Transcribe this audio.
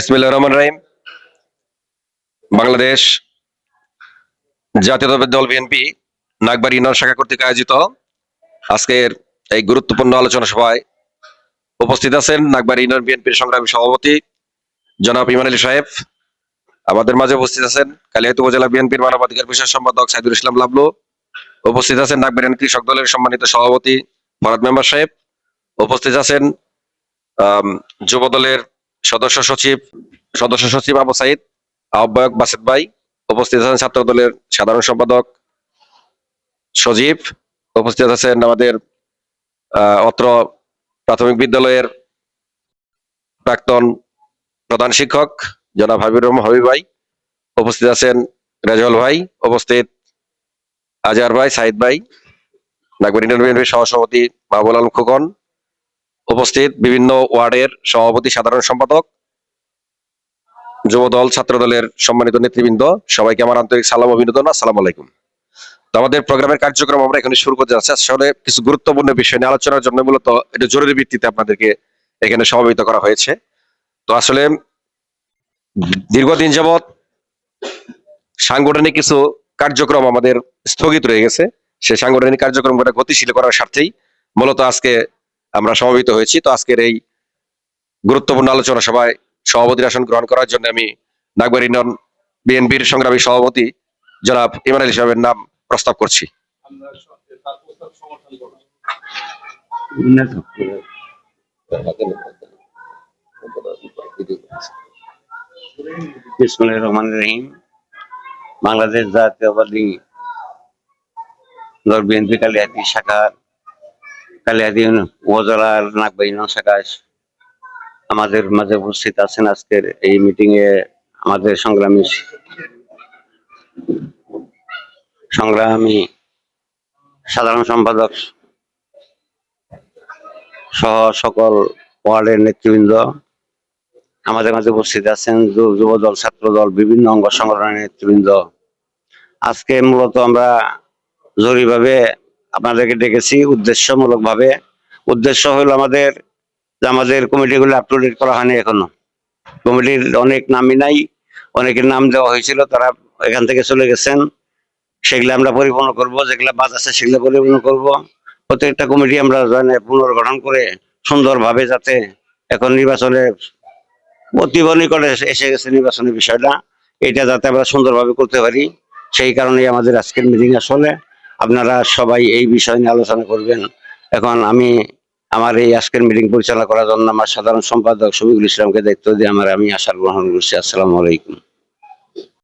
বিসমিল্লাহ রহমান রাহিম। বাংলাদেশ জাতীয়তাবাদী দল বিএনপি, নাগবাড়ি ইউনিয়ন শাখা কর্তৃক আয়োজিত আজকের এই গুরুত্বপূর্ণ আলোচনা সভায় উপস্থিত আছেন নাগবাড়ি ইউনিয়ন বিএনপির সংগ্রামী সভাপতি জনাব ইমান আলী সাহেব। আমাদের মাঝে উপস্থিত আছেন কালিয়াত উপজেলা বিএনপির মানবাধিকার বিষয় সম্পাদক সাইদুল ইসলাম লাবলু। উপস্থিত আছেন নাগবাড়ি কৃষক দলের সম্মানিত সভাপতি ভরত মেম্বার সাহেব। উপস্থিত আছেন যুব দলের সদস্য সচিব সদস্য সচিব আবু সাইদ, আহ্বায়ক বাসেদ ভাই, উপস্থিত আছেন ছাত্র দলের সাধারণ সম্পাদক সজীব, উপস্থিত আছেন আমাদের অত্র প্রাথমিক বিদ্যালয়ের প্রাক্তন প্রধান শিক্ষক, জনাব হাবিবুর রহমান হাবিব ভাই, উপস্থিত আছেন রেজল ভাই, উপস্থিত আজহার ভাই, সাইদ ভাই নাগরিক সহসভাপতি মাহবুল আলম খোকন উপস্থিত বিভিন্ন ওয়ার্ডের সভাপতি, সাধারণ সম্পাদক যুব দল ছাত্র দলের সম্মানিত নেতৃবৃন্দ, সবাইকে আমার আন্তরিক সালাম অভিনন্দন। আসসালাম আলাইকুম। তো আমাদের প্রোগ্রামের কার্যক্রম আমরা এখানে শুরু করতে যাচ্ছি। আসলে কিছু গুরুত্বপূর্ণ বিষয় নিয়ে আলোচনার জন্য মূলত এটা জরুরি ভিত্তিতে আপনাদেরকে এখানে সমবেত করা হয়েছে। তো আসলে দীর্ঘদিন যাবৎ সাংগঠনিক কিছু কার্যক্রম আমাদের স্থগিত রয়ে গেছে। সেই সাংগঠনিক কার্যক্রমটা গতিশীল করার স্বার্থেই মূলত আজকে আমরা সমবেত হয়েছি। তো আজকের এই গুরুত্বপূর্ণ আলোচনা সভায় সভাপতির আসন গ্রহণ করার জন্য আমি নাগবাড়ি ইউনিয়ন বিএনপির সংগ্রামী সভাপতি জনাব ইমান আলী সাহেবের নাম প্রস্তাব করছি। রহমান রহিম, বাংলাদেশ জাতীয়বাদী দল বিএনপি কালিয়াতি শাখা কালিয়াতি উপজেলার ইউনিয়ন শাখায় আমাদের মাঝে উপস্থিত আছেন আজকের এই মিটিং এ আমাদের সংগ্রামী সংগ্রামী সাধারণ সম্পাদক সহ সকল ওয়ার্ডের নেতৃবৃন্দ, আমাদের মাঝে উপস্থিত আছেন যুব দল ছাত্র দল বিভিন্ন অঙ্গ সংগঠনের নেতৃবৃন্দ। আজকে মূলত আমরা জরুরিভাবে আপনাদেরকে ডেকেছি উদ্দেশ্যমূলক ভাবে উদ্দেশ্য হলো আমাদের যে আমাদের কমিটিগুলো আপ টু ডেট করা হয়নি এখনও। কমিটির অনেক নামই নাই, অনেকের নাম দেওয়া হয়েছিল, তারা এখান থেকে চলে গেছেন। সেগুলো আমরা পরিপূর্ণ করব, যেগুলো বাদ আছে সেগুলো পরিপূর্ণ করব। প্রত্যেকটা কমিটি আমরা পুনর্গঠন করে সুন্দরভাবে যাতে এখন নির্বাচনে প্রতিবন্ধী করে এসে গেছে নির্বাচনের বিষয়টা। এটা যাতে আমরা সুন্দরভাবে করতে পারি, সেই কারণেই আমাদের আজকের মিটিং আসলে। আপনারা সবাই এই বিষয় নিয়ে আলোচনা করবেন। এখন আমি আমার এই আজকের মিটিং পরিচালনা করার জন্য আমার সাধারণ সম্পাদক শফিকুল ইসলামকে দায়িত্ব দিয়ে আমার আমি আশা গ্রহণ করছি। আসসালামু আলাইকুম।